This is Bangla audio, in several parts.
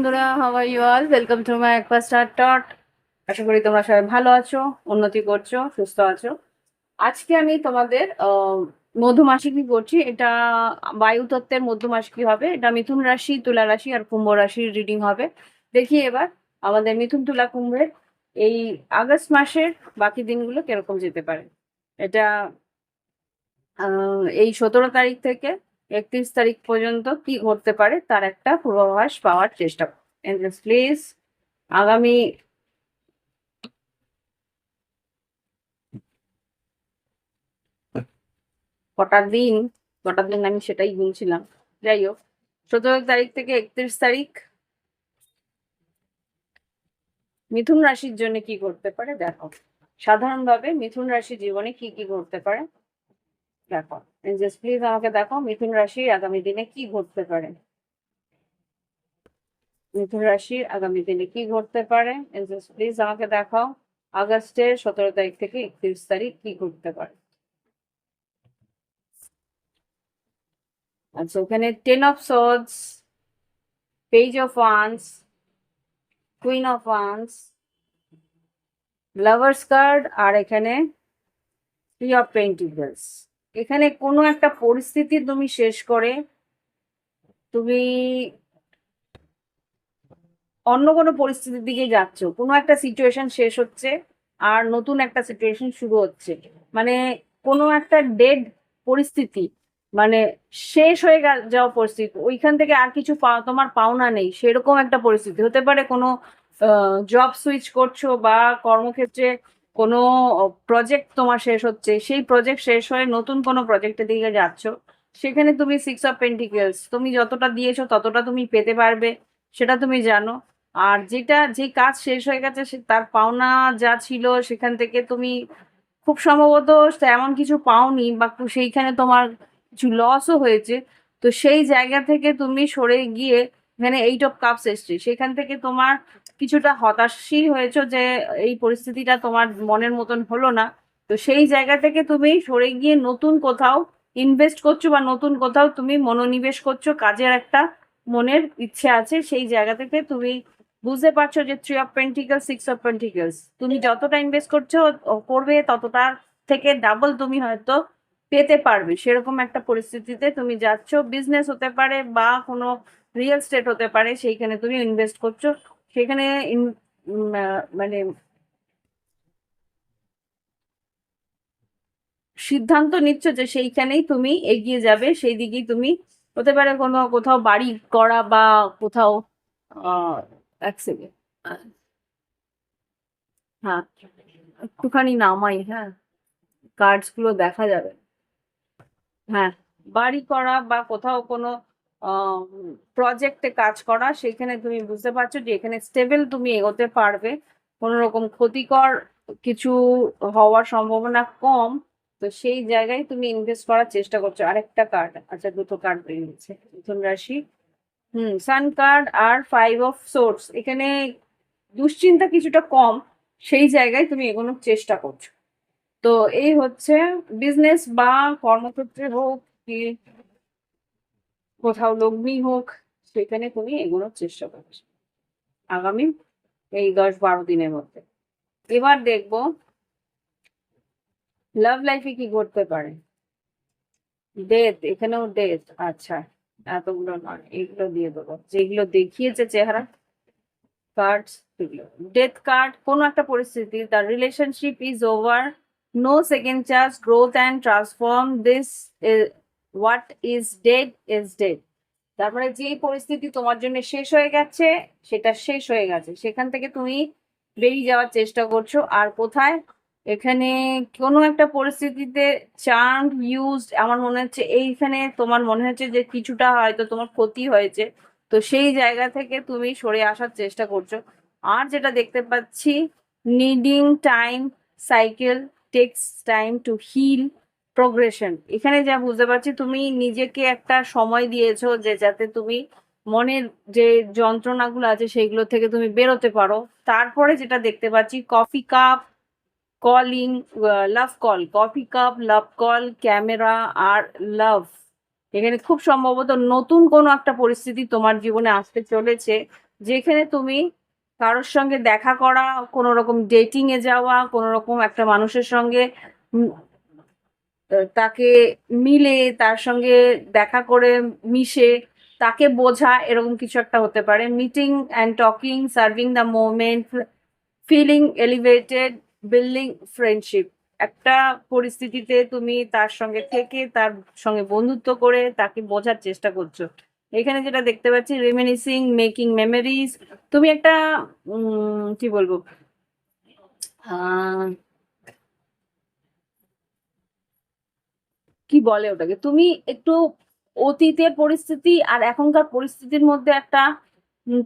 বন্ধুরা how are you all welcome to my একপা star টট আশা করি তোমরা সবাই ভালো আছো, উন্নতি করছ, সুস্থ আছো। আজকে আমি তোমাদের মধুমাসিকী করছি এটা বায়ুতত্ত্বের মধুমাসিকী হবে। এটা মিথুন রাশি, তুলা রাশি আর কুম্ভ রাশির রিডিং হবে। দেখি এবার আমাদের মিথুন, তুলা, কুম্ভের এই আগস্ট মাসের বাকি দিনগুলো কীরকম যেতে পারে। এটা এই সতেরো তারিখ থেকে একত্রিশ তারিখ পর্যন্ত কি ঘটতে পারে তার একটা পূর্বাভাস পাওয়ার চেষ্টা প্লিজ আগামী কটা দিন কটা দিন আমি সেটাই গুনছিলাম যাই হোক, সতেরো তারিখ থেকে একত্রিশ তারিখ। মিথুন রাশির জন্য কি করতে পারে? দেখো, সাধারণভাবে মিথুন রাশি জীবনে কি কি ঘটতে পারে? দেখো জাস্ট প্লিজ আমাকে দেখো মিথুন রাশি আগামী দিনে কি ঘটতে পারে। মিথুন রাশির আগামী দিনে কি ঘটতে পারে? জাস্ট প্লিজ আমাকে দেখাও আগস্টের সতেরো তারিখ থেকে একত্রিশ তারিখ কি ঘটতে পারে? আচ্ছা ওখানে ten of swords page of wands queen of wands lovers card আর এখানে থ্রি অফ পেন্টিকলস এখানে কোনো একটা পরিস্থিতি তুমি শেষ করে তুমি অন্য কোনো পরিস্থিতির দিকে যাচ্ছ। কোনো একটা সিচুয়েশন শেষ হচ্ছে আর নতুন একটা সিচুয়েশন শুরু হচ্ছে। মানে কোনো একটা ডেড পরিস্থিতি মানে শেষ হয়ে যাওয়া পরিস্থিতি, ওইখান থেকে আর কিছু তোমার পাওনা নেই, সেরকম একটা পরিস্থিতি। হতে পারে কোনো জব সুইচ করছ বা কর্মক্ষেত্রে কোনো প্রজেক্ট তোমার শেষ হচ্ছে, সেই প্রজেক্ট শেষ হয়ে নতুন কোনো প্রজেক্টের দিকে যাচ্ছ, সেখানে তুমি সিক্স অফ পেন্টিকেলস তুমি যতটা দিয়েছ ততটা তুমি পেতে পারবে, সেটা তুমি জানো। আর যেটা, যে কাজ শেষ হয়ে গেছে তার পাওনা যা ছিল সেখান থেকে তুমি খুব সম্ভবত এমন কিছু পাওনি বা সেইখানে তোমার কিছু লসও হয়েছে। তো সেই জায়গা থেকে তুমি সরে গিয়ে এখানে এইট অফ কাপস এসছে, সেখান থেকে তোমার কিছুটা হতাশই হয়েছো যে এই পরিস্থিতিটা তোমার মনের মতন হলো না। তো সেই জায়গা থেকে তুমি সরে গিয়ে নতুন কোথাও ইনভেস্ট করছ বা নতুন কোথাও তুমি মনোনিবেশ করছ, কাজের একটা মনের ইচ্ছে আছে, সেই জায়গা থেকে তুমি বুঝতে পারছ যে three of pentacles six of pentacles তুমি যতটা ইনভেস্ট করছ করবে ততটা থেকে ডাবল তুমি হয়তো পেতে পারবে। সেরকম একটা পরিস্থিতিতে তুমি যাচ্ছ। বিজনেস হতে পারে বা কোনো রিয়েল স্টেট হতে পারে, সেইখানে তুমি ইনভেস্ট করছ। সেখানে মানে সিদ্ধান্ত নিচ্ছ যে সেইখানেই তুমি এগিয়ে যাবে, সেই দিকেই তুমি হতে পারে কোনো কোথাও বাড়ি করা বা কোথাও এক সেকেন্ড হ্যাঁ একটুখানি নামাই হ্যাঁ কার্ডসগুলো দেখা যাবে। হ্যাঁ বাড়ি করা বা কোথাও কোনো প্রজেক্টে কাজ করা সেখানে তুমি বুঝতে পারছ যে এখানে স্টেবল তুমি এগোতে পারবে। কোনো রকম ক্ষতিকর কিছু হওয়ার সম্ভাবনা কম, তো সেই জায়গায় তুমি ইনভেস্ট করার চেষ্টা করছ। আরেকটা কার্ড আচ্ছা দুটো কার্ড বেরিয়েছে মিথুন রাশি, হুম সান কার্ড আর ফাইভ অফ সোর্স এখানে দুশ্চিন্তা কিছুটা কম, সেই জায়গায় তুমি এগোনোর চেষ্টা করছ। তো এই হচ্ছে বিজনেস বা কর্মক্ষেত্রে হোক, কি কোথাও লগ্নি হোক, সেখানে তুমি এগোনোর চেষ্টা করছ আগামী এই দশ বারো দিনের মধ্যে। এবার দেখব লাভ লাইফে কি ঘটতে পারে। ডেথ এখানেও ডেথ আচ্ছা এতগুলো নয়, এগুলো দিয়ে দেবো। যেগুলো দেখিয়েছে চেহারা কার্ডস এগুলো ডেথ কার্ড কোনো একটা পরিস্থিতি the relationship is over no second chance growth and transform this what is dead is dead তারপরে যে পরিস্থিতি তোমার জন্য শেষ হয়ে গেছে, সেটা শেষ হয়ে গেছে। সেখান থেকে তুমি বেরিয়ে যাওয়ার চেষ্টা করছ। আর কোথায়? এখানে কোনো একটা পরিস্থিতিতে চার্ম ইউজড আমার মনে হচ্ছে এইখানে তোমার মনে হচ্ছে যে কিছুটা হয়তো তোমার ক্ষতি হয়েছে। তো সেই জায়গা থেকে তুমি সরে আসার চেষ্টা করছ। আর যেটা দেখতে পাচ্ছি needing time cycle takes time to heal progression এখানে যা বুঝতে পারছি, তুমি নিজেকে একটা সময় দিয়েছ যে যাতে তুমি মনের যে যন্ত্রণাগুলো আছে সেইগুলো থেকে তুমি বেরোতে পারো। তারপরে যেটা দেখতে পাচ্ছি coffee cup calling love call coffee cup love call camera আর লাভ এখানে খুব সম্ভবত নতুন কোনো একটা পরিস্থিতি তোমার জীবনে আসতে চলেছে, যেখানে তুমি কারোর সঙ্গে দেখা করা, কোনো রকম ডেটিং এ যাওয়া, কোনো রকম একটা মানুষের সঙ্গে তাকে মিলে, তার সঙ্গে দেখা করে মিশে, তাকে বোঝা, এরকম কিছু একটা হতে পারে। Meeting and talking serving the moment feeling elevated building friendship একটা পরিস্থিতিতে তুমি তার সঙ্গে থেকে, তার সঙ্গে বন্ধুত্ব করে তাকে বোঝার চেষ্টা করছ। এখানে যেটা দেখতে পাচ্ছি রিমিনিসিং মেকিং মেমোরিজ তুমি একটা কি বলব? কি বলে ওটাকে? তুমি একটু অতীতের পরিস্থিতি আর এখনকার পরিস্থিতির মধ্যে একটা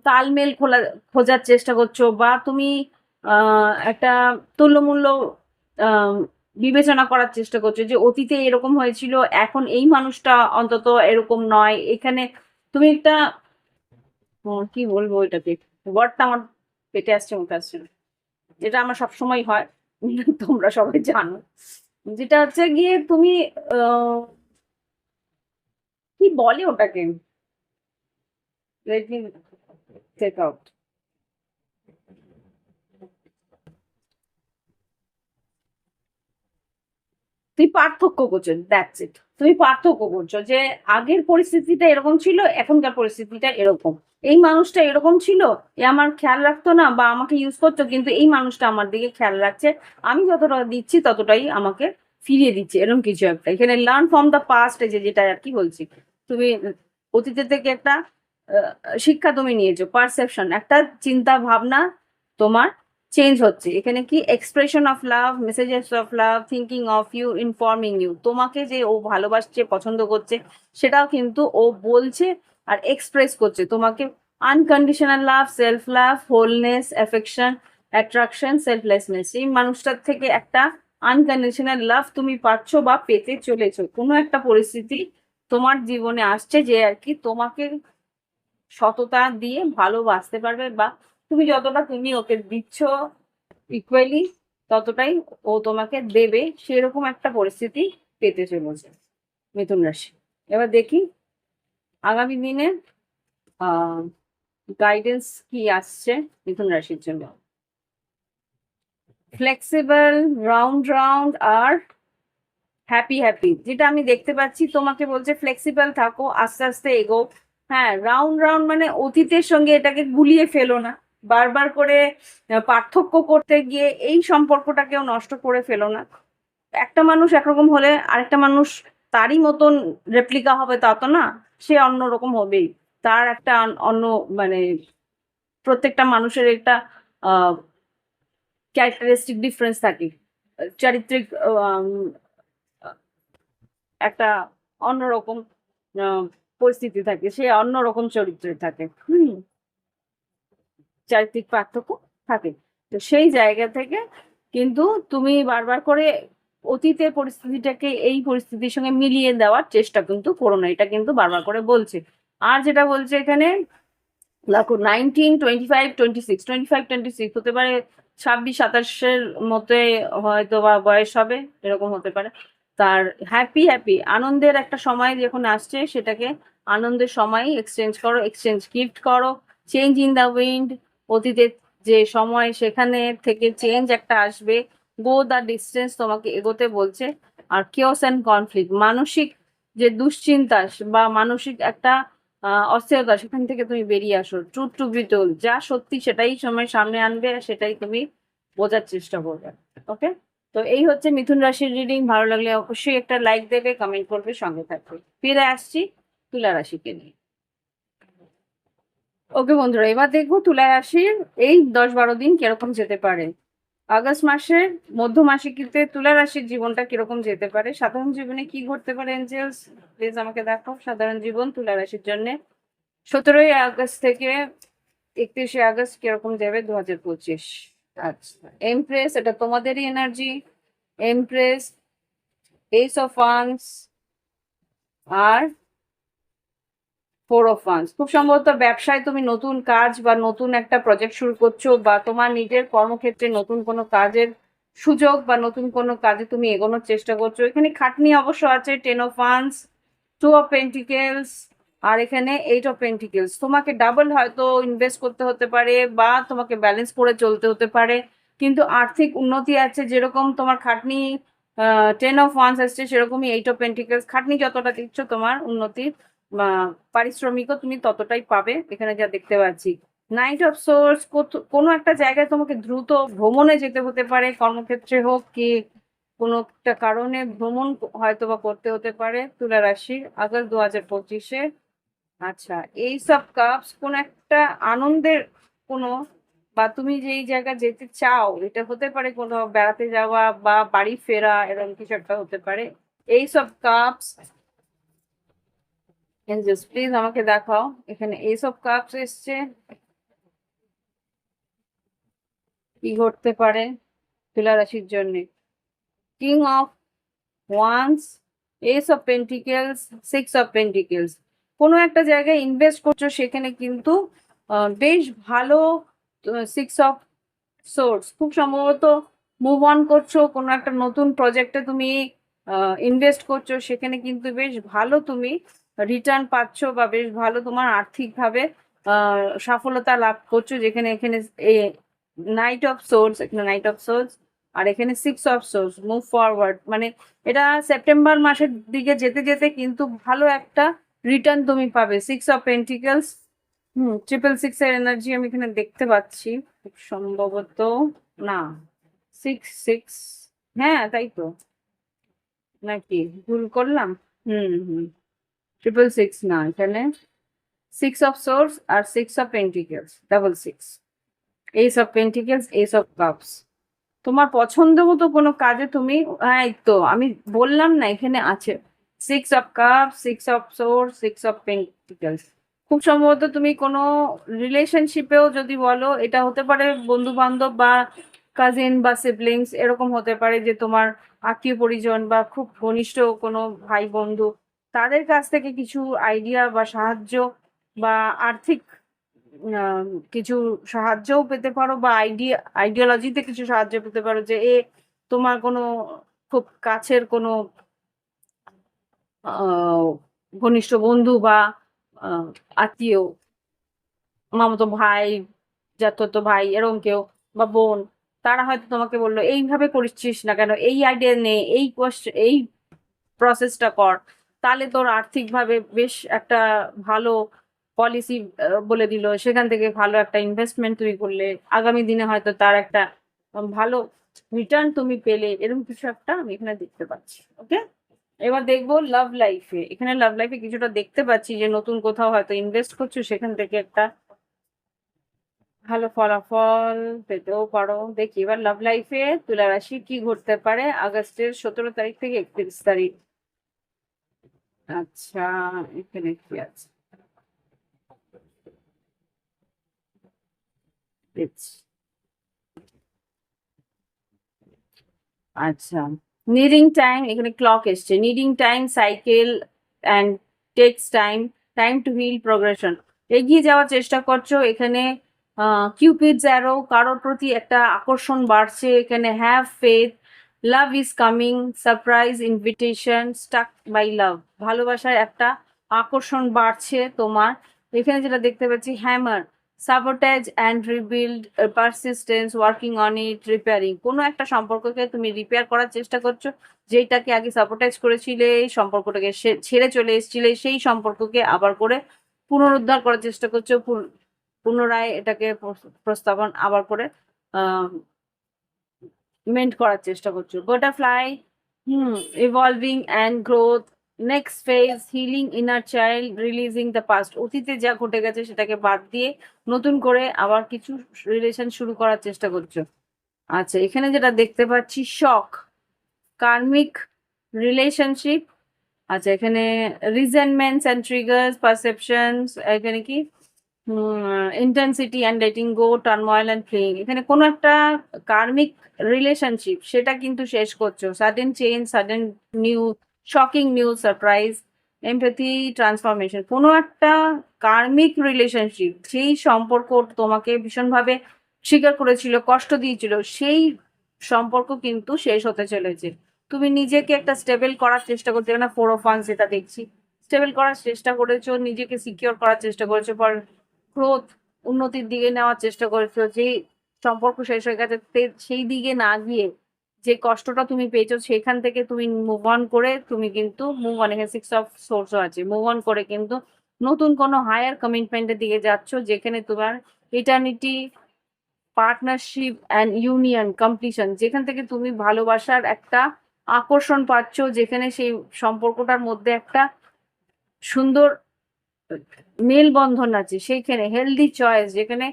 তালমেল খোলা, খোঁজার চেষ্টা করছ বা তুমি একটা তুল্যমূল্য বিবেচনা করার চেষ্টা করছ যে অতীতে এরকম হয়েছিল, এখন এই মানুষটা অন্তত এরকম নয়। এখানে তুমি একটা কি বলব এটাকে ওয়ার্ডটা আমার পেটে আসছে, মুখে আসছে। যেটা আমার সবসময় হয়, তোমরা সবাই জানো। যেটা হচ্ছে গিয়ে তুমি কি বলে ওটাকে? চেক আউট তুই পার্থক্য করছেন দ্যাটস ইট তুমি পার্থক্য করছ যে আগের পরিস্থিতিটা এরকম ছিল, এখনকার পরিস্থিতিটা এরকম। এই মানুষটা এরকম ছিল, এ আমার খেয়াল রাখতো না বা আমাকে ইউজ করতো, কিন্তু এই মানুষটা আমার দিকে খেয়াল রাখছে। আমি যতটা দিচ্ছি ততটাই আমাকে ফিরিয়ে দিচ্ছে, এরকম কিছু একটা। এখানে লার্ন ফ্রম দ্য পাস্ট যে যেটা আর কি বলছি। তুমি অতীতের থেকে একটা শিক্ষা তুমি নিয়েছো পারসেপশন একটা চিন্তা ভাবনা তোমার চেঞ্জ হচ্ছে। এখানে কি? Expression of love messages of love thinking of you informing you তোমাকে যে ও ভালোবাসছে, পছন্দ করছে, সেটাও কিন্তু ও বলছে আর এক্সপ্রেস করছে। তোমাকে unconditional love self love wholeness affection attraction selflessness এই মানুষটার থেকে একটা আনকন্ডিশনাল লাভ তুমি পাচ্ছ বা পেতে চলেছো। কোনো একটা পরিস্থিতি তোমার জীবনে আসছে যে আর কি তোমাকে সততা দিয়ে ভালোবাসতে পারবে বা তুমি যতটা তুমি ওকে দিচ্ছ ইকুয়ালি ততটাই ও তোমাকে দেবে। সেরকম একটা পরিস্থিতি পেতে চলেছে মিথুন রাশি। এবার দেখি আগামী দিনে গাইডেন্স কি আসছে মিথুন রাশির জন্য? ফ্লেক্সিবল রাউন্ড রাউন্ড আর হ্যাপি হ্যাপি যেটা আমি দেখতে পাচ্ছি, তোমাকে বলছে ফ্লেক্সিবল থাকো, আস্তে আস্তে এগো হ্যাঁ রাউন্ড রাউন্ড মানে অতীতের সঙ্গে এটাকে গুলিয়ে ফেলো না। বারবার করে পার্থক্য করতে গিয়ে এই সম্পর্কটাকেও নষ্ট করে ফেলো না। একটা মানুষ একরকম হলে আরেকটা মানুষ তারই মতন রেপ্লিকা হবে তা তো না, সে অন্যরকম হবেই। তার একটা অন্য মানে প্রত্যেকটা মানুষের একটা ক্যারেক্টারিস্টিক ডিফারেন্স থাকে। চারিত্রিক একটা অন্যরকম পরিস্থিতি থাকে, সে অন্যরকম চরিত্রে থাকে। হুম। চারিত্রিক পার্থক্য থাকে। তো সেই জায়গা থেকে কিন্তু তুমি বারবার করে অতীতের পরিস্থিতিটাকে এই পরিস্থিতির সঙ্গে মিলিয়ে দেওয়ার চেষ্টা কিন্তু করো না। এটা কিন্তু বারবার করে বলছে। আর যেটা বলছে এখানে, দেখো nineteen twenty five twenty six twenty five twenty six হতে পারে, ছাব্বিশ, সাতাশের মধ্যে হয়তো বা বয়স হবে, এরকম হতে পারে। তার হ্যাপি হ্যাপি আনন্দের একটা সময় যখন আসছে, সেটাকে আনন্দের সময় এক্সচেঞ্জ করো এক্সচেঞ্জ গিফট করো চেঞ্জ ইন দ্য উইন্ড অতীতের যে সময় সেখানে থেকে চেঞ্জ একটা আসবে। গো দ্য ডিস্টেন্স তোমাকে এগোতে বলছে। আর কিওস অ্যান্ড কনফ্লিক্ট মানসিক যে দুশ্চিন্তা বা মানসিক একটা অস্থিরতা, সেখান থেকে তুমি বেরিয়ে আসো। ট্রুথ টু বি টোল যা সত্যি সেটাই সময় সামনে আনবে আর সেটাই তুমি বোঝার চেষ্টা করবে। ওকে তো এই হচ্ছে মিথুন রাশির রিডিং ভালো লাগলে অবশ্যই একটা লাইক দেবে কমেন্ট করবে, সঙ্গে থাকবে। ফিরে আসছি তুলা রাশিকে নিয়ে। ওকে বন্ধুরা, এবার দেখব তুলা রাশির এই দশ বারো দিন কীরকম যেতে পারে। আগস্ট মাসের মধ্য মাসিকিতে তুলা রাশির জীবনটা কীরকম যেতে পারে? সাধারণ জীবনে কি ঘটতে পারে এঞ্জেলস প্লিজ আমাকে দেখো, সাধারণ জীবন তুলা রাশির জন্য। সতেরোই আগস্ট থেকে একত্রিশে আগস্ট কীরকম যাবে দু হাজার পঁচিশ। আচ্ছা এমপ্রেস এটা তোমাদেরই এনার্জি এমপ্রেস এইস অফ ফান্স আর ফোর অফ ফান্স খুব সম্ভবত ব্যবসায় তুমি নতুন কাজ বা নতুন একটা প্রজেক্ট শুরু করছ বা তোমার নিজের কর্মক্ষেত্রে নতুন কোনো কাজের সুযোগ বা নতুন কোনো কাজে তুমি এগোনোর চেষ্টা করছ। এখানে খাটনি অবশ্য আছে টেন অফ ফান্স টু অফ পেন্টিকেলস আর এখানে এইট অফ পেন্টিকেলস তোমাকে ডাবল হয়তো ইনভেস্ট করতে হতে পারে বা তোমাকে ব্যালেন্স করে চলতে হতে পারে, কিন্তু আর্থিক উন্নতি আছে। যেরকম তোমার খাটনি টেন অফ ওয়ান্স আসছে, সেরকমই এইট অফ পেন্টিকেলস খাটনি যতটা দিচ্ছ তোমার উন্নতির পারিশ্রমিকও তুমি ততটাই পাবে। এখানে যা দেখতে পাচ্ছি নাইট অফ সোর্স কোনো একটা জায়গায় তোমাকে দ্রুত ভ্রমণে যেতে হতে পারে, কর্মক্ষেত্রে হোক কি কোনো একটা কারণে ভ্রমণ হয়তো বা করতে হতে পারে তুলা রাশির আগস্ট দু হাজার পঁচিশে। আচ্ছা এই সব কাপস কোন একটা আনন্দের কোনো বা তুমি যেই জায়গা যেতে চাও, এটা হতে পারে কোনো বেড়াতে যাওয়া বা বাড়ি ফেরা, এরকম কিছু একটা হতে পারে। এই সব কাপস প্লিজ আমাকে দেখাও, এখানে এইসব কাপস এসছে। কি ঘটতে পারে তুলা রাশির জন্য? King of wands ace of pentacles six of pentacles কোনো একটা জায়গায় ইনভেস্ট করছ, সেখানে কিন্তু বেশ ভালো সিক্স অফ সোর্স খুব সম্ভবত মুভ অন করছ, কোনো একটা নতুন প্রজেক্টে তুমি ইনভেস্ট করছ, সেখানে কিন্তু বেশ ভালো তুমি রিটার্ন পাচ্ছ বা বেশ ভালো তোমার আর্থিকভাবে সফলতা লাভ করছ। যেখানে এখানে নাইট অফ সোর্স এখানে নাইট অফ সোর্স আর এখানে six of swords move forward মানে এটা সেপ্টেম্বর মাসের দিকে যেতে যেতে কিন্তু ভালো একটা রিটার্ন তুমি পাবে। Six of pentacles hmm triple six এর এনার্জি আমি এখানে দেখতে পাচ্ছি। সম্ভবত, না সিক্স সিক্স হ্যাঁ তাই তো। নাকি ভুল করলাম? হুম হুম। ট্রিপল সিক্স না এখানে six of swords R six of pentacles double six ace of pentacles ace of cups তোমার পছন্দ মতো কোনো কাজে তুমি হ্যাঁ তো আমি বললাম না, এখানে আছে six of cup six of swords six of pentacles খুব সম্ভবত তুমি কোনো রিলেশনশিপেও যদি বলো, এটা হতে পারে বন্ধু বান্ধব বা কাজিন বা সিবলিংস এরকম হতে পারে যে তোমার আত্মীয় পরিজন বা খুব ঘনিষ্ঠ কোনো ভাই বন্ধু তাদের কাছ থেকে কিছু আইডিয়া বা সাহায্য বা আর্থিক কিছু সাহায্যও পেতে পারো বা আইডিয়া আইডিওলজিতে কিছু সাহায্য পেতে পারো যে, এ, তোমার কোনো খুব কাছের কোনো ঘনিষ্ঠ বন্ধু বা আত্মীয়, মামাতো ভাই জ্যাঠতো ভাই, এরকম কেউ বা বোন, তারা হয়তো তোমাকে বলল, এইভাবে করছিস না কেন? এই আইডিয়া নে, এই কোয়েশ্চেন এই প্রসেসটা কর। তাহলে তোর আর্থিকভাবে বেশ একটা ভালো পলিসি বলে দিল। সেখান থেকে ভালো একটা ইনভেস্টমেন্ট তুমি করলে। আগামী দিনে হয়তো তার একটা ভালো রিটার্ন তুমি পেলে। এরকম কিছু একটা আমি এখানে দেখতে পাচ্ছি ওকে এবার দেখব লাভ লাইফে এখানে লাভ লাইফে কিছুটা দেখতে পাচ্ছি যে নতুন কোথাও হয়তো ইনভেস্ট করছ, সেখান থেকে একটা ভালো ফলাফল পেতেও পারো। দেখি, এবার লাভ লাইফে তুলা রাশি কি ঘটতে পারে? আগস্টের সতেরো তারিখ থেকে একত্রিশ তারিখ। আচ্ছা এখানে কি আছে? আচ্ছা নিডিং টাইম এখানে ক্লক এসছে। Needing time cycle and takes time time to heal progression এগিয়ে যাওয়ার চেষ্টা করছ, এখানে কিউপিড জ্যারো কারোর প্রতি একটা আকর্ষণ বাড়ছে, এখানে have faith love is coming surprise invitation stuck by love ভালোবাসার একটা আকর্ষণ বাড়ছে তোমার। এখানে যেটা দেখতে পাচ্ছি hammer sabotage and rebuild persistence working on it repairing কোনো একটা সম্পর্ককে তুমি রিপেয়ার করার চেষ্টা করছ যেটাকে আগে সাবোটাইজ করেছিলে, এই সম্পর্কটাকে ছেড়ে চলে এসেছিলে, সেই সম্পর্ককে আবার করে পুনরুদ্ধার করার চেষ্টা করছ, পুন- পুনরায় এটাকে প্রস- প্রস্তাবন আবার করে মেন্ট করার চেষ্টা করছ। Butterfly hmm evolving and growth next phase healing inner child releasing the past অতীতে যা ঘটে গেছে সেটাকে বাদ দিয়ে নতুন করে আবার কিছু রিলেশন শুরু করার চেষ্টা করছ। আচ্ছা এখানে যেটা দেখতে পাচ্ছি শখ কার্মিক রিলেশনশিপ আচ্ছা এখানে রিজেনমেন্টস অ্যান্ড ট্রিগার্স পারসেপশনস এখানে কি? Intensity and letting go turmoil and fling এখানে কোনো একটা কার্মিক রিলেশনশিপ সেটা কিন্তু শেষ করছ। Sudden change sudden new shocking new surprise empathy transformation কোনো একটা কার্মিক রিলেশনশিপ সেই সম্পর্ক তোমাকে ভীষণভাবে স্বীকার করেছিল, কষ্ট দিয়েছিল, সেই সম্পর্ক কিন্তু শেষ হতে চলেছে। তুমি নিজেকে একটা স্টেবল করার চেষ্টা করতে না ফোর অফ ওয়ান যেটা দেখছি। স্টেবল করার চেষ্টা করেছ, নিজেকে সিকিওর করার চেষ্টা করেছ গ্রোথ উন্নতির দিকে নেওয়ার চেষ্টা করেছ যে সম্পর্ক শেষ হয়ে গেছে সেই দিকে না গিয়ে যে কষ্টটা তুমি পেয়েছ, সেখান থেকে তুমি মুভ অন করে তুমি কিন্তু মুভ অন এখানে সিক্স অফ সোর্সও আছে মুভ অন করে কিন্তু নতুন কোনো হায়ার কমিটমেন্টের দিকে যাচ্ছ, যেখানে তোমার eternity partnership and union completion যেখান থেকে তুমি ভালোবাসার একটা আকর্ষণ পাচ্ছ, যেখানে সেই সম্পর্কটার মধ্যে একটা সুন্দর মেলবন্ধন আছে, সেইখানে হেলদি চয়েস যেখানে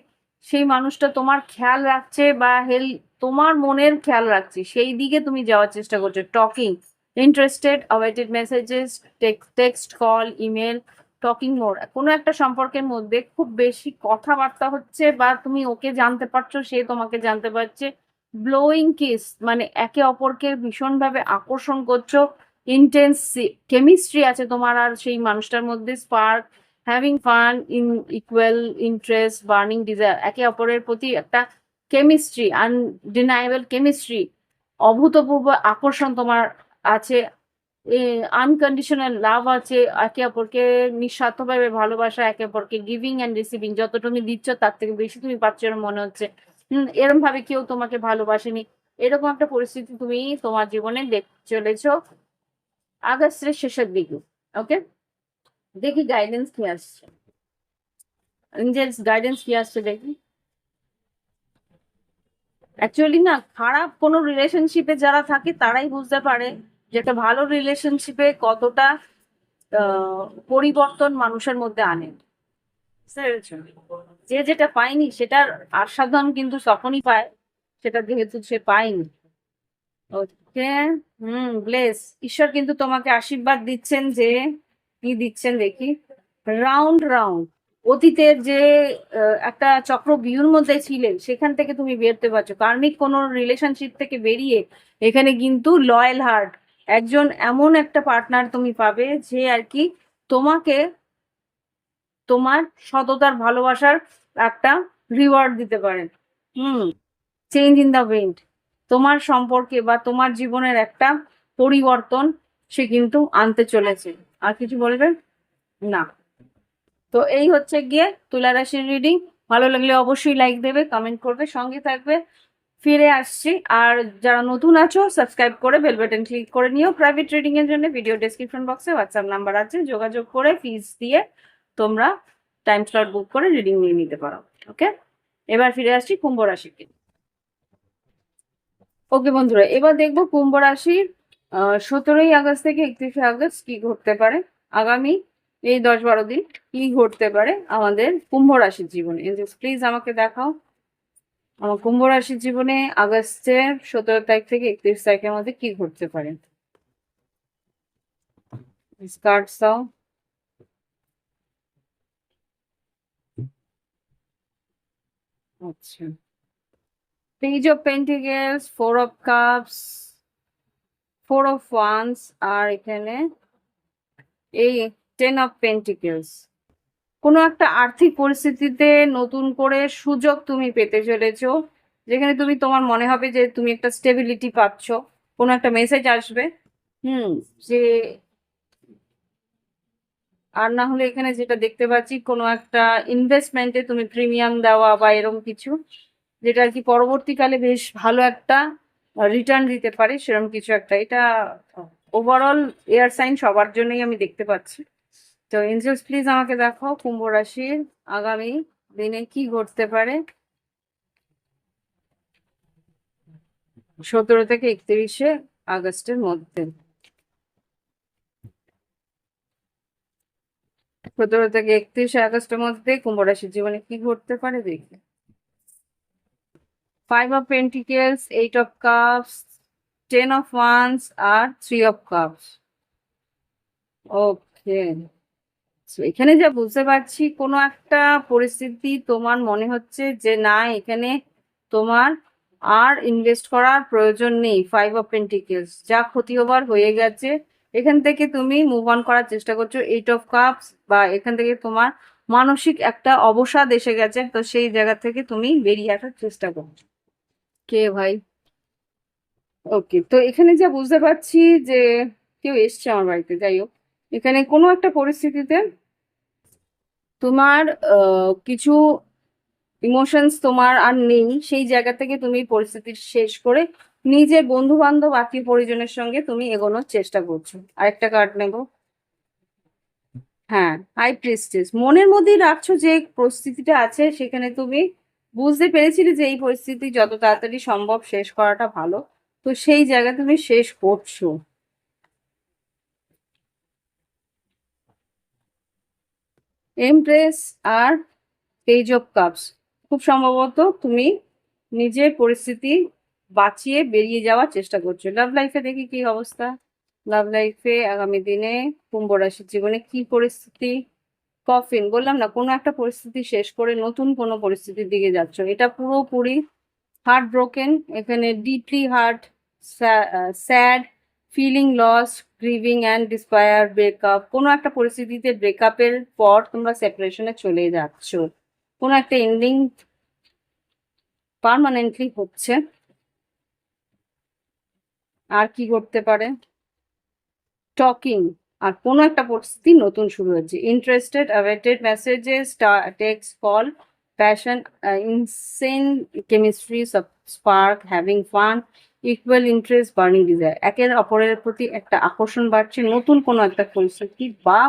সেই মানুষটা তোমার খেয়াল রাখছে বা হেল তোমার মনের খেয়াল রাখছে, সেই দিকে তুমি যাওয়ার চেষ্টা করছ। Talking interested awaited messages text call email talking more কোনো একটা সম্পর্কের মধ্যে খুব বেশি কথাবার্তা হচ্ছে বা তুমি ওকে জানতে পারছ, সে তোমাকে জানতে পারছে। ব্লোয়িং কিস মানে একে অপরকে ভীষণভাবে আকর্ষণ করছ। ইন্টেন্স কেমিস্ট্রি আছে তোমার আর সেই মানুষটার মধ্যে spark having fun in equal interest burning desire একে অপরের প্রতি একটা কেমিস্ট্রি আনডিনাইবল কেমিস্ট্রি অভূতপূর্ব আকর্ষণ তোমার আছে আনকন্ডিশনাল লাভ আছে, একে অপরকে নিঃস্বার্থভাবে ভালোবাসা, একে অপরকে গিভিং অ্যান্ড রিসিভিং যত তুমি দিচ্ছ তার থেকে বেশি তুমি পাচ্ছ এরকম মনে হচ্ছে। হম এরকম ভাবে কেউ তোমাকে ভালোবাসেনি। এরকম একটা পরিস্থিতি তুমি তোমার জীবনে দেখ, চলেছ। আগস্টের শেষের দিকে ওকে দেখি গাইডেন্স কি আসছে। এঞ্জেলস গাইডেন্স কি আসছে দেখি। অ্যাকচুয়ালি না, খারাপ কোনো রিলেশনশিপে যারা থাকে, তারাই বুঝতে পারে যে একটা ভালো রিলেশনশিপে কতটা পরিবর্তন মানুষের মধ্যে আনে। যে যেটা পায়নি, সেটার আস্বাদন কিন্তু তখনই পায়, সেটা যেহেতু সে পায়নি। ওকে হুম ব্লেস ঈশ্বর কিন্তু তোমাকে আশীর্বাদ দিচ্ছেন যে, কি দিচ্ছেন দেখি? রাউন্ড রাউন্ড অতীতের যে একটা চক্রবিহুর মধ্যে ছিলেন, সেখান থেকে তুমি বেরোতে পারছ। কার্মিক কোনো রিলেশনশিপ থেকে বেরিয়ে এখানে কিন্তু লয়াল হার্ট একজন এমন একটা পার্টনার তুমি পাবে যে আর কি তোমাকে তোমার সততার ভালোবাসার একটা রিওয়ার্ড দিতে পারেন। Hmm change in the wind তোমার সম্পর্কে বা তোমার জীবনের একটা পরিবর্তন সে কিন্তু আনতে চলেছে। আর কিছু বলবেন না। তো এই হচ্ছে গিয়ে তুলা রাশির রিডিং ভালো লাগলে অবশ্যই লাইক দেবে কমেন্ট করবে, সঙ্গে থাকবে। ফিরে আসছি। আর যারা নতুন আছো সাবস্ক্রাইব করে বেল বাটন ক্লিক করে নিও। প্রাইভেট রিডিং এর জন্য ভিডিও ডেসক্রিপশন বক্সে হোয়াটসঅ্যাপ নাম্বার আছে। যোগাযোগ করে ফিস দিয়ে তোমরা টাইম স্লট বুক করে রিডিং নিয়ে নিতে পারো। ওকে এবার ফিরে আসছি কুম্ভ রাশিকে ওকে বন্ধুরা, এবার দেখব কুম্ভ রাশির সতেরোই আগস্ট থেকে একত্রিশে আগস্ট কি ঘটতে পারে। আগামী এই দশ বারো দিন কি ঘটতে পারে আমাদের কুম্ভ রাশির জীবনে। প্লিজ আমাকে দেখাও। আমার কুম্ভ রাশির জীবনে আগস্টের সতেরো তারিখ থেকে একত্রিশ তারিখের মধ্যে কি ঘটতে পারে। আচ্ছা। Page of pentacles four of cups four of wands আর এখানে এই টেন অফ পেন্টিকেলস কোনো একটা আর্থিক পরিস্থিতিতে নতুন করে সুযোগ তুমি পেতে চলেছো, যেখানে তুমি, তোমার মনে হবে যে তুমি একটা স্টেবিলিটি পাচ্ছ। কোনো একটা মেসেজ আসবে, হুম, যে আর না হলে এখানে যেটা দেখতে পাচ্ছি, কোনো একটা ইনভেস্টমেন্টে তুমি প্রিমিয়াম দেওয়া বা এরকম কিছু। যেটা আর কি পরবর্তীকালে বেশ ভালো একটা রিটার্ন দিতে পারে সেরকম কিছু একটা। এটা ওভারঅল এয়ার সাইন সবার জন্যই আমি দেখতে পাচ্ছি। তো এঞ্জেলস প্লিজ আমাকে দেখাও কুম্ভ রাশির আগামী দিনে কি ঘটতে পারে? সতেরো থেকে একত্রিশে আগস্টের মধ্যে। সতেরো থেকে একত্রিশে আগস্টের মধ্যে কুম্ভ রাশির জীবনে কি ঘটতে পারে দেখি। Five of pentacles eight of cups ten of wands R three of cups okay এখানে যা বুঝতে পারছি, কোনো একটা পরিস্থিতি তোমার মনে হচ্ছে যে, না, এখানে তোমার আর ইনভেস্ট করার প্রয়োজন নেই ফাইভ অফ পেন্টিকেলস যা ক্ষতি হবার হয়ে গেছে। এখান থেকে তুমি মুভ অন করার চেষ্টা করছ এইট অফ কাপস বা এখান থেকে তোমার মানসিক একটা অবসাদ এসে গেছে, তো সেই জায়গা থেকে তুমি বেরিয়ে আসার চেষ্টা করছ। কে ভাই? ওকে তো এখানে যা বুঝতে পারছি যে কেউ এসছে আমার বাড়িতে, যাই হোক, এখানে কোনো একটা পরিস্থিতিতে তোমার কিছু ইমোশনস তোমার আর নেই, সেই জায়গা থেকে তুমি পরিস্থিতি শেষ করে নিজের বন্ধু বান্ধব আত্মীয় পরিজনের সঙ্গে তুমি এগোনোর চেষ্টা করছ। আরেকটা কার্ড নেব। হ্যাঁ হাই প্রিস্টেস মনের মধ্যেই রাখছো যে পরিস্থিতিটা আছে, সেখানে তুমি বুঝতে পেরেছিলে যে এই পরিস্থিতি যত তাড়াতাড়ি সম্ভব শেষ করাটা ভালো। তো সেই জায়গা তুমি শেষ করছ। এমপ্রেস আর পেজ অফ কাপস খুব সম্ভবত তুমি নিজের পরিস্থিতি বাঁচিয়ে বেরিয়ে যাওয়ার চেষ্টা করছ। লাভ লাইফে দেখি কি অবস্থা? লাভ লাইফে আগামী দিনে কুম্ভ রাশির জীবনে কি পরিস্থিতি কফিন, বললাম না, কোনো একটা পরিস্থিতি শেষ করে নতুন কোনো পরিস্থিতির দিকে যাচ্ছ। এটা পুরোপুরি হার্ট ব্রোকেন এখানে deeply hurt sad feeling loss grieving and despair breakup কোনো একটা পরিস্থিতিতে ব্রেকআপের পর তোমরা সেপারেশনে চলে যাচ্ছ। কোনো একটা এন্ডিং পার্মানেন্টলি হচ্ছে। আর কি করতে পারে? টকিং আর কোনো একটা পরিস্থিতি নতুন শুরু হচ্ছে interested awaited messages text call passion insane chemistry spark having fun equal interest burning desire একের অপরের প্রতি একটা আকর্ষণ বাড়ছে, নতুন কোনো একটা পরিস্থিতি বা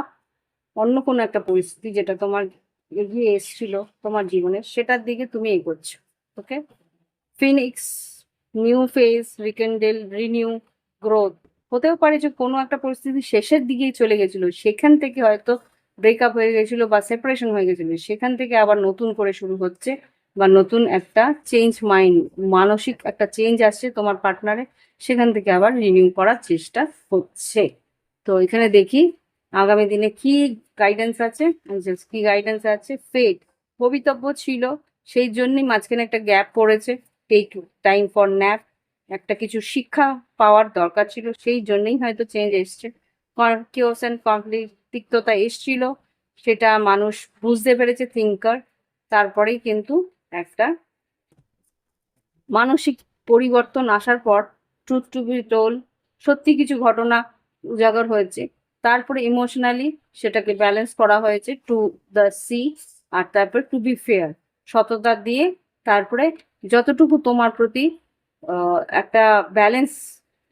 অন্য কোনো একটা পরিস্থিতি যেটা তোমার এগিয়ে এসেছিল তোমার জীবনে, সেটার দিকে তুমি এগোচ্ছ okay phoenix new phase rekindle renew growth হতেও পারে যে কোনো একটা পরিস্থিতি শেষের দিকেই চলে গেছিল, সেখান থেকে হয়তো ব্রেকআপ হয়ে গেছিল বা সেপারেশন হয়ে গেছিল, সেখান থেকে আবার নতুন করে শুরু হচ্ছে বা নতুন একটা চেঞ্জ মাইন্ড মানসিক একটা চেঞ্জ আসছে তোমার পার্টনারে সেখান থেকে আবার রিনিউ করার চেষ্টা হচ্ছে। তো এখানে দেখি আগামী দিনে কি গাইডেন্স আছে কি গাইডেন্স আছে? ফেট ভবিতব্য ছিল, সেই জন্যই মাঝখানে একটা গ্যাপ পড়েছে টেক টাইম ফর ন্যাপ একটা কিছু শিক্ষা পাওয়ার দরকার ছিল, সেই জন্যই হয়তো চেঞ্জ এসছে। কিওস অ্যান্ড কমপ্লিট তিক্ততা এসছিল, সেটা মানুষ বুঝতে পেরেছে থিঙ্কার তারপরেই কিন্তু একটা মানসিক পরিবর্তন আসার পর ট্রুথ টু বি টোল সত্যি কিছু ঘটনা উজাগর হয়েছে। তারপরে ইমোশনালি সেটাকে ব্যালেন্স করা হয়েছে টু দ্য সি আর তারপরে টু বি ফেয়ার সততা দিয়ে তারপরে যতটুকু তোমার প্রতি একটা ব্যালেন্স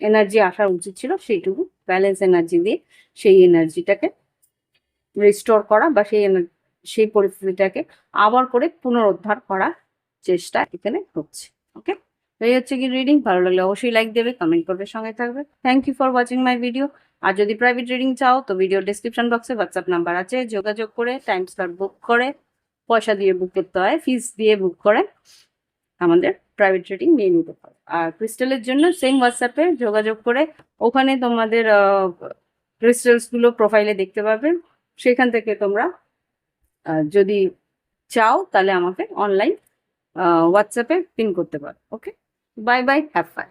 এনার্জি আসা উচিত ছিল, সেইটুকু ব্যালেন্স এনার্জি দিয়ে সেই এনার্জিটাকে রিস্টোর করা বা সেই সেই পরিস্থিতিটাকে আবার করে পুনরুদ্ধার করার চেষ্টা এখানে হচ্ছে ওকে এই হচ্ছে কি রিডিং ভালো লাগলে অবশ্যই লাইক দেবে কমেন্ট করবে, সঙ্গে থাকবে। Thank you for watching my video আর যদি প্রাইভেট রিডিং চাও, তো ভিডিও ডিসক্রিপশন বক্সে হোয়াটসঅ্যাপ নাম্বার আছে, যোগাযোগ করে টাইম স্লট বুক করে, পয়সা দিয়ে বুক করতে হয় ফিস দিয়ে বুক করে আমাদের প্রাইভেট রেটিং নিয়ে নিতে পারো। আর ক্রিস্টালের জন্য সেম হোয়াটসঅ্যাপে যোগাযোগ করে ওখানে তোমাদের ক্রিস্টালসগুলো প্রোফাইলে দেখতে পাবে। সেখান থেকে তোমরা যদি চাও তাহলে আমাকে অনলাইন হোয়াটসঅ্যাপে পিন করতে পারো। Okay bye bye have fun